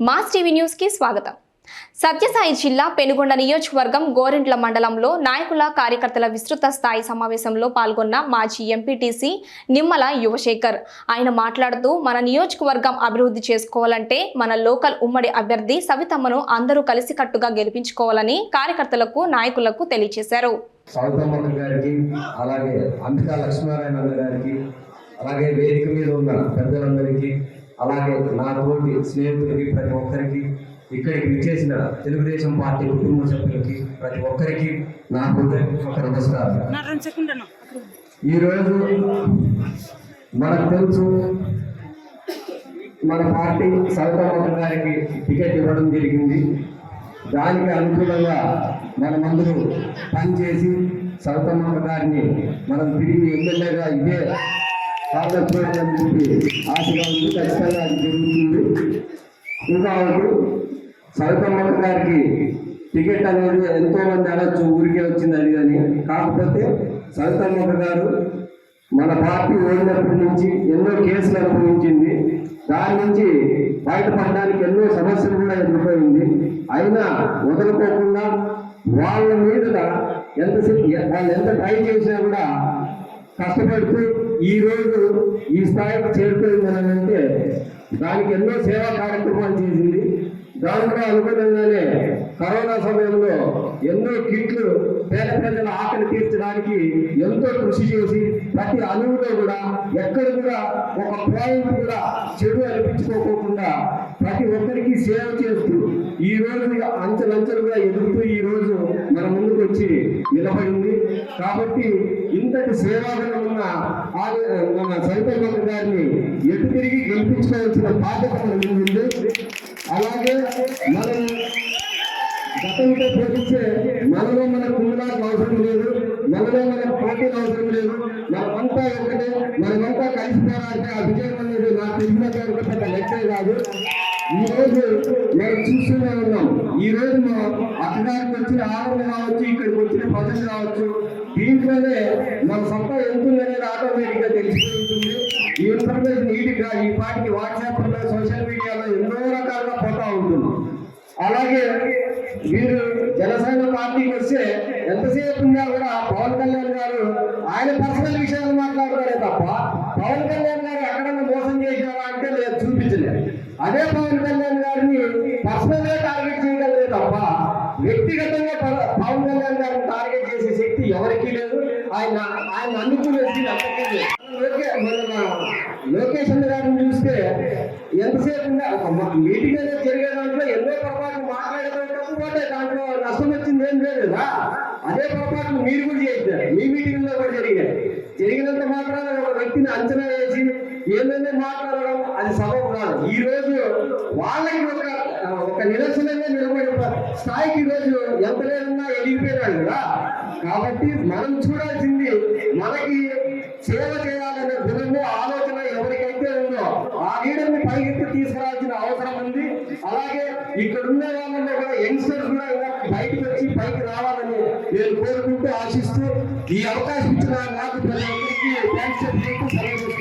Mass TV న్యూస్కి స్వాగతం. సత్యసాయి జిల్లా పెనుగొండ నియోజకవర్గం గోరింట్ల మండలంలో నాయకుల కార్యకర్తల విస్తృత స్థాయి సమావేశంలో పాల్గొన్న మాజీ ఎంపీటీసీ నిమ్మల యువశేఖర్. ఆయన మాట్లాడుతూ మన నియోజకవర్గం అభివృద్ధి చేసుకోవాలంటే మన లోకల్ ఉమ్మడి అభ్యర్థి సవితమ్మను అందరూ కలిసికట్టుగా గెలిపించుకోవాలని కార్యకర్తలకు నాయకులకు తెలియజేశారు. అలాగే వేదిక మీద ఉన్న పెద్దలందరికీ అలాగే నా తోటి స్నేహితులకి ప్రతి ఒక్కరికి ఇక్కడికి విచ్చేసిన తెలుగుదేశం పార్టీ కుటుంబ సభ్యులకి ప్రతి ఒక్కరికి నా హృదయపూర్వక నమస్కారం. ఈరోజు మనకు తెలుసు మన పార్టీ సౌతమ్మ గారికి టికెట్ ఇవ్వడం జరిగింది. దానికి అనుకూలంగా మనమందరూ పనిచేసి సౌతమ్మ గారిని మనం తిరిగి ఎమ్మెల్యేగా ఇదే కాపాడుకోవాలని చెప్పి ఆశగా ఉంది ఖచ్చితంగా అది జరుగుతుంది ఇంకా సౌతమ్మ గారికి టికెట్ అనేది ఎంతో మంది అనొచ్చు ఊరికే వచ్చింది అది అని కాకపోతే సవితమ్మ గారు మన పార్టీ ఓడినప్పటి నుంచి ఎన్నో కేసులు అనుభవించింది దాని నుంచి బయటపడడానికి ఎన్నో సమస్యలు కూడా ఎదుర్కొంది అయినా వదులుకోకుండా వాళ్ళ మీద ఎంత వాళ్ళు ఎంత ట్రై చేసినా కూడా కష్టపడుతూ ఈ రోజు ఈ స్థాయికి చేరుకుంది అంటే దానికి ఎన్నో సేవా కార్యక్రమాలు చేసింది. దాంట్లో అనుగుణంగానే కరోనా సమయంలో ఎన్నో కిట్లు పేద ప్రజల ఆకలి తీర్చడానికి ఎంతో కృషి చేసి ప్రతి అణువులో కూడా ఎక్కడ కూడా ఒక పాయింట్ కూడా చెడు అనిపించుకోకుండా ప్రతి ఒక్కరికి సేవ చేస్తూ ఈ రోజు అంచెలంచెలుగా ఎదుగుతూ ఈ రోజు మన ముందుకు వచ్చి నిలబడింది. కాబట్టి ఇంతటి సేవాగుణం ఉన్న మన సైతన్య గారిని ఎటు తిరిగి గెలిపించుకోవాల్సిన బాధ్యత మన అలాగే మన గతంతో పోలిస్తే మనలో మన కుండలాలకు అవసరం లేదు మనలో మన పార్టీకి అవసరం లేదు. మనమంతా ఒకటే మనమంతా కలిసిపోవాలంటే ఆ విజయం అనేది నాకు తెలిసిన పెద్ద లెక్కే కాదు. ఈ రోజు మేము చూస్తూనే ఉన్నాం. ఈ రోజు మా అధికారికి వచ్చిన ఆనందం కావచ్చు ఇక్కడికి వచ్చిన ప్రజలు కావచ్చు దీంట్లోనే మన సత్తా ఎంత ఉందనేది ఆటోమేటిక్గా తెలిసిపోతుంది. ఈ ఇన్ఫర్మేషన్ నీటిగా ఈ పార్టీ వాట్సాప్ సోషల్ మీడియాలో ఎన్నో రకాలుగా పోతా ఉంటుంది. అలాగే వీరు జనసేన పార్టీకి వస్తే ఎంతసేపు ఉన్నా కూడా పవన్ కళ్యాణ్ గారు ఆయన పర్సనల్ విషయాలు మాట్లాడతారే తప్ప పవన్ కళ్యాణ్ గారు ఎక్కడన్నా మోసం చేశారా అంటే లేదు చూపించలేదు అదే పవన్ కళ్యాణ్ గారిని పర్సనల్గా టార్గెట్ చేయగలరే తప్ప వ్యక్తిగతంగా పవన్ కళ్యాణ్ గారిని టార్గెట్ చేసే శక్తి ఎవరికీ లేదు ఆయన ఆయన అందుకునే శక్తి అందరికీ లేదు. లోకేష్ అన్న గారిని చూస్తే ఎంతసేపు ఒక మీటింగ్ అనేది జరిగే దాంట్లో ఎన్నో పొరపాట్లు మాట్లాడేటప్పుడు పోతే దాంట్లో నష్టం వచ్చింది ఏం లేదు కదా అదే పొరపాట్లు మీరు కూడా చేశారు. మీ మీటింగ్లో కూడా జరిగాయి. జరిగినంత మాత్రాన ఒక వ్యక్తిని అంచనా వేసి ఏంటంటే మాట్లాడడం అది సబబు కాదు. ఈ రోజు వాళ్ళకి ఒక ఒక నిరసనంగా నిలబడే స్థాయికి ఈ రోజు ఎంత లేదన్నా ఎదిగిపోయినాడు కదా. కాబట్టి మనం చూడాల్సింది మనకి సేవ చేయాలనే గుణము ఆలోచన తీసుకురావాల్సిన అవసరం ఉంది. అలాగే ఇక్కడ ఉన్న వాళ్ళలో కూడా యంగ్స్టర్స్ కూడా ఇంకా బయటకు వచ్చి పైకి రావాలని నేను కోరుకుంటూ ఆశిస్తూ ఈ అవకాశం ఇచ్చిన నాకు ప్రతి ఒక్కరికి థ్యాంక్స్ చెప్తూ